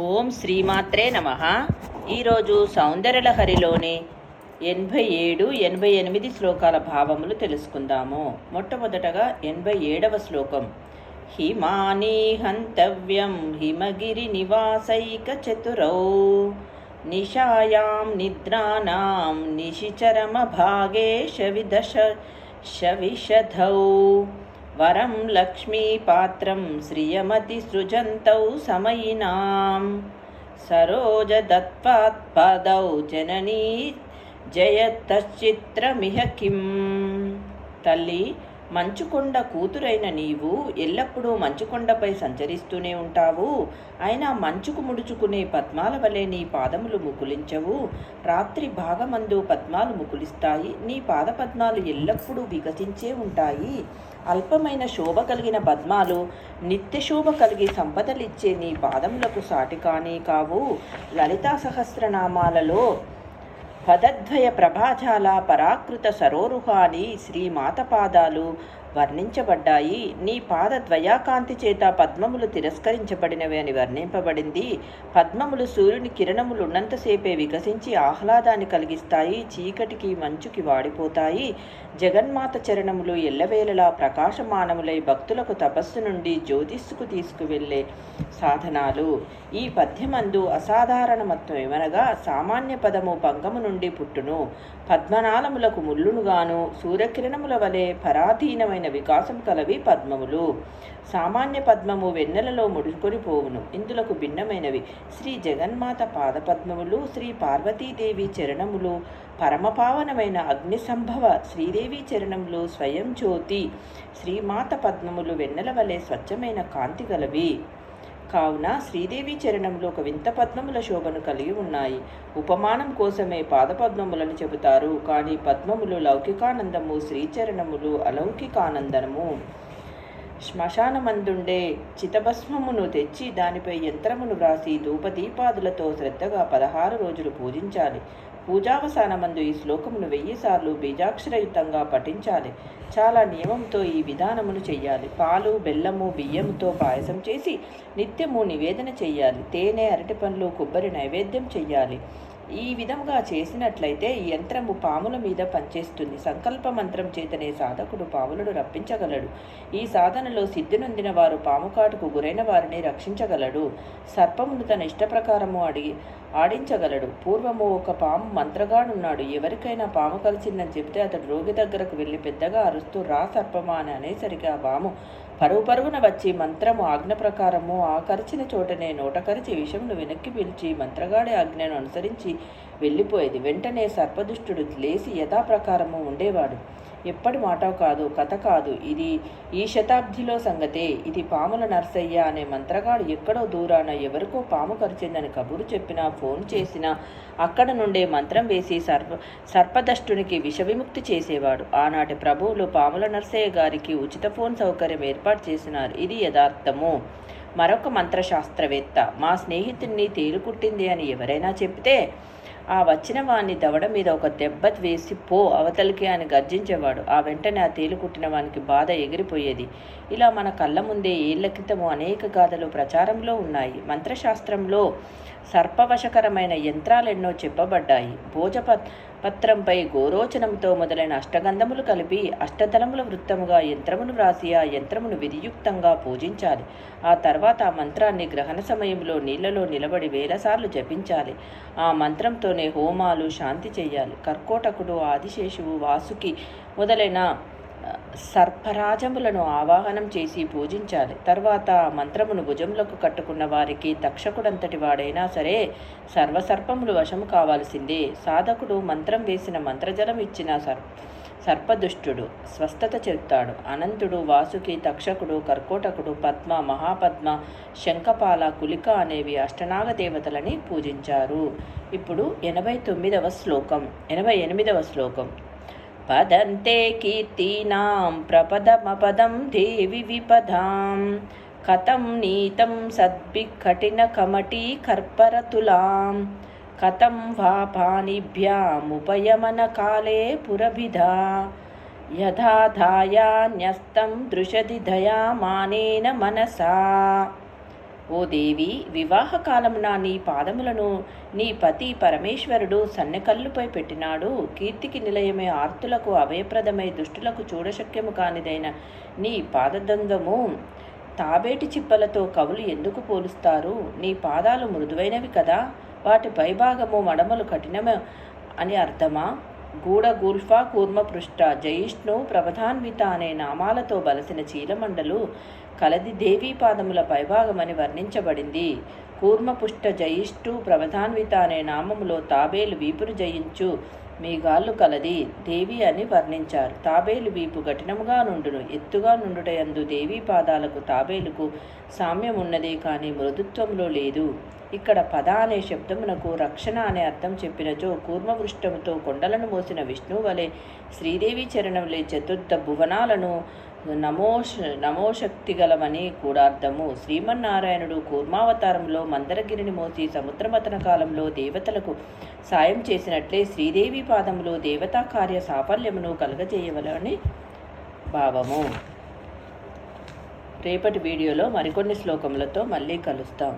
ఓం శ్రీమాత్రే నమ. ఈరోజు సౌందర్యలహరిలోని ఎనభై ఏడు ఎనభై ఎనిమిది శ్లోకాల భావములు తెలుసుకుందాము. మొట్టమొదటగా ఎనభై ఏడవ శ్లోకం. హిమాని హంతవ్యం హిమగిరి నివాసైక చతురౌ. నిశాయాం నిద్రానాం నిశిచరమ భాగే శవిదశ శవిషధౌ. వరం లక్ష్మీపాత్రం శ్రియమతి సృజంతౌ సమయినాం. సరోజదత్పాత్పదౌ జననీ జయతశ్చిత్రమిహ కిం. తల్లి మంచుకొండ కూతురైన నీవు ఎల్లప్పుడూ మంచుకొండపై సంచరిస్తూనే ఉంటావు. అయినా మంచుకు ముడుచుకునే పద్మాల వలె నీ పాదములు ముకులించవు. రాత్రి భాగమందు పద్మాలు ముకులిస్తాయి. నీ పాద పద్మాలు ఎల్లప్పుడూ వికసించే ఉంటాయి. అల్పమైన శోభ కలిగిన పద్మాలు నిత్యశోభ కలిగి సంపదలిచ్చే నీ పాదములకు సాటి కానీ కావు. లలితా సహస్రనామాలలో పదద్వయ ప్రభాజాల పరాకృత సరోరుహాని శ్రీమాతపాదాలు వర్ణించబడ్డాయి. నీ పాద ద్వయాకాంతి చేత పద్మములు తిరస్కరించబడినవి అని వర్ణింపబడింది. పద్మములు సూర్యుని కిరణములు ఉన్నంతసేపే వికసించి ఆహ్లాదాన్ని కలిగిస్తాయి. చీకటికి మంచుకి వాడిపోతాయి. జగన్మాత చరణములు ఎల్లవేళలా ప్రకాశమానములై భక్తులకు తపస్సు నుండి జ్యోతిస్సుకు తీసుకువెళ్ళే సాధనాలు. ఈ పద్యమందు అసాధారణమత్వం ఏమనగా సామాన్య పదము పంగము నుండి పుట్టును. పద్మనాళములకు ముల్లునుగాను సూర్యకిరణముల వలె పరాధీనమైన వికాసం కలవి పద్మములు. సామాన్య పద్మము వెన్నెలలో ముడుకొని పోవును. ఇందులకు భిన్నమైనవి శ్రీ జగన్మాత పాదపద్మములు శ్రీ పార్వతీదేవి చరణములు పరమపావనమైన అగ్ని సంభవ శ్రీదేవి చరణములు స్వయం జ్యోతి శ్రీమాత పద్మములు వెన్నెల వలె స్వచ్ఛమైన కాంతి గలవి కావున శ్రీదేవి చరణంలో ఒక వింత పద్మముల శోభను కలిగి ఉన్నాయి. ఉపమానం కోసమే పాదపద్మములను చెబుతారు. కానీ పద్మములు లౌకికానందము శ్రీచరణములు అలౌకికానందనము. శ్మశానమందుండే చితభస్మమును తెచ్చి దానిపై యంత్రమును వ్రాసి ధూపదీపాదులతో శ్రద్ధగా పదహారు రోజులు పూజించాలి. పూజావసానమందు ఈ శ్లోకమును వెయ్యిసార్లు బీజాక్షరయుతంగా పఠించాలి. చాలా నియమంతో ఈ విధానమును చెయ్యాలి. పాలు బెల్లము బియ్యముతో పాయసం చేసి నిత్యము నివేదన చెయ్యాలి. తేనె అరటి పండ్లు కొబ్బరి నైవేద్యం చెయ్యాలి. ఈ విధంగా చేసినట్లయితే ఈ యంత్రము పాముల మీద పనిచేస్తుంది. సంకల్ప మంత్రం చేతనే సాధకుడు పాములను రప్పించగలడు. ఈ సాధనలో సిద్ధి నొందిన వారు పాము కాటుకు గురైన వారిని రక్షించగలడు. సర్పమును తన ఇష్టప్రకారము అడిగి ఆడించగలడు. పూర్వము ఒక పాము మంత్రగాడున్నాడు. ఎవరికైనా పాము కలిసిందని చెబితే అతడు రోగి దగ్గరకు వెళ్ళి పెద్దగా అరుస్తూ రా సర్పమా అని అనేసరికి ఆ పాము పరుగు పరుగున వచ్చి మంత్రము ఆజ్ఞ ప్రకారము ఆకరిచిన చోటనే నోటకరిచి విషమును వెనక్కి పిలిచి మంత్రగాడి ఆజ్ఞను అనుసరించి వెళ్ళిపోయేది. వెంటనే సర్పదుష్టుడు లేచి యథాప్రకారము ఉండేవాడు. ఎప్పటి మాట కాదు కథ కాదు ఇది. ఈ శతాబ్దిలో సంగతే. ఇది పాముల నర్సయ్య అనే మంత్రగాడు ఎక్కడో దూరాన ఎవరికో పాము కరిచిందని కబురు చెప్పినా ఫోన్ చేసినా అక్కడ నుండే మంత్రం వేసి సర్ప సర్పదష్టునికి విషవిముక్తి చేసేవాడు. ఆనాటి ప్రభువులు పాముల నర్సయ్య గారికి ఉచిత ఫోన్ సౌకర్యం ఏర్పాటు చేసినారు. ఇది యథార్థము. మరొక మంత్రశాస్త్రవేత్త మా స్నేహితుడిని తేలుకుట్టింది అని ఎవరైనా చెప్తే ఆ వచ్చిన వాణ్ణి దవడ మీద ఒక దెబ్బ వేసి పో అవతలికి అని గర్జించేవాడు. ఆ వెంటనే ఆ తేలు కుట్టిన వానికి బాధ ఎగిరిపోయేది. ఇలా మన కళ్ళ ముందే ఏళ్ళ క్రితము అనేక గాథలు ప్రచారంలో ఉన్నాయి. మంత్రశాస్త్రంలో సర్పవశకరమైన యంత్రాలెన్నో చెప్పబడ్డాయి. భోజప పత్రంపై గోరోచనంతో మొదలైన అష్టగంధములు కలిపి అష్టతలముల వృత్తముగా యంత్రమును వ్రాసి ఆ యంత్రమును విధియుక్తంగా పూజించాలి. ఆ తర్వాత ఆ మంత్రాన్ని గ్రహణ సమయంలో నీళ్ళలో నిలబడి వేలసార్లు జపించాలి. ఆ మంత్రంతోనే హోమాలు శాంతి చేయాలి. కర్కోటకుడు ఆదిశేషువు వాసుకి మొదలైన సర్పరాజములను ఆవాహనం చేసి పూజించాలి. తర్వాత మంత్రమును భుజములకు కట్టుకున్న వారికి తక్షకుడంతటి వాడైనా సరే సర్వసర్పములు వశము కావాల్సిందే. సాధకుడు మంత్రం వేసిన మంత్రజలం ఇచ్చిన సర్ సర్పదుష్టుడు స్వస్థత చెప్తాడు అనంతుడు వాసుకి తక్షకుడు కర్కోటకుడు పద్మ మహాపద్మ శంఖపాల కులిక అనేవి అష్టనాగ దేవతలని పూజించారు. ఇప్పుడు ఎనభై తొమ్మిదవ శ్లోకం ఎనభై ఎనిమిదవ శ్లోకం. పదంతే కీర్తీనాం ప్రపదమపదం దేవి విపదాం. కథం నీతం సద్భికటినకమటీ కర్పరతులాం. కథం వా పాణిభ్యాముపయమనకాలే పురభిధా. యథాధాయాన్యస్తం దృశది దయామానేన మనసా. ఓ దేవి వివాహకాలమున నీ పాదములను నీ పతి పరమేశ్వరుడు సన్నెకల్లుపై పెట్టినాడు. కీర్తికి నిలయమే ఆర్తులకు అభయప్రదమై దుష్టులకు చూడశక్యము కానిదైన నీ పాదదంగము తాబేటి చిప్పలతో కవులు ఎందుకు పోలుస్తారు? నీ పాదాలు మృదువైనవి కదా. వాటి పైభాగము మడమలు కఠినమే అని అర్థమా? గూఢ గుల్ఫా కూర్మ పృష్ఠ జయిష్ణు ప్రభధాన్విత అనే నామాలతో బలసిన చీలమండలు కలది దేవీ పాదముల పైభాగమని వర్ణించబడింది. కూర్మపుష్ట జయిష్ఠు ప్రవధాన్విత అనే నామములో తాబేలు వీపును జయించు మీగాళ్ళు కలది దేవి అని వర్ణించారు. తాబేలు వీపు కఠినముగా నుండును ఎత్తుగా నుండుటయందు దేవీ పాదాలకు తాబేలుకు సామ్యం ఉన్నదే కానీ మృదుత్వంలో లేదు. ఇక్కడ పద అనే శబ్దమునకు రక్షణ అనే అర్థం చెప్పినచో కూర్మవృష్టముతో కొండలను మోసిన విష్ణువు వలె శ్రీదేవి చరణంలే చతుర్థ భువనాలను నమోష నమోశక్తి గలమని కూడా అర్థము శ్రీమన్నారాయణుడు కూర్మావతారంలో మందరగిరిని మోసి సముద్రమతన కాలంలో దేవతలకు సాయం చేసినట్లే శ్రీదేవి పాదములో దేవతా కార్య సాఫల్యమును కలుగజేయవలని భావము. రేపటి వీడియోలో మరికొన్ని శ్లోకములతో మళ్ళీ కలుస్తాం.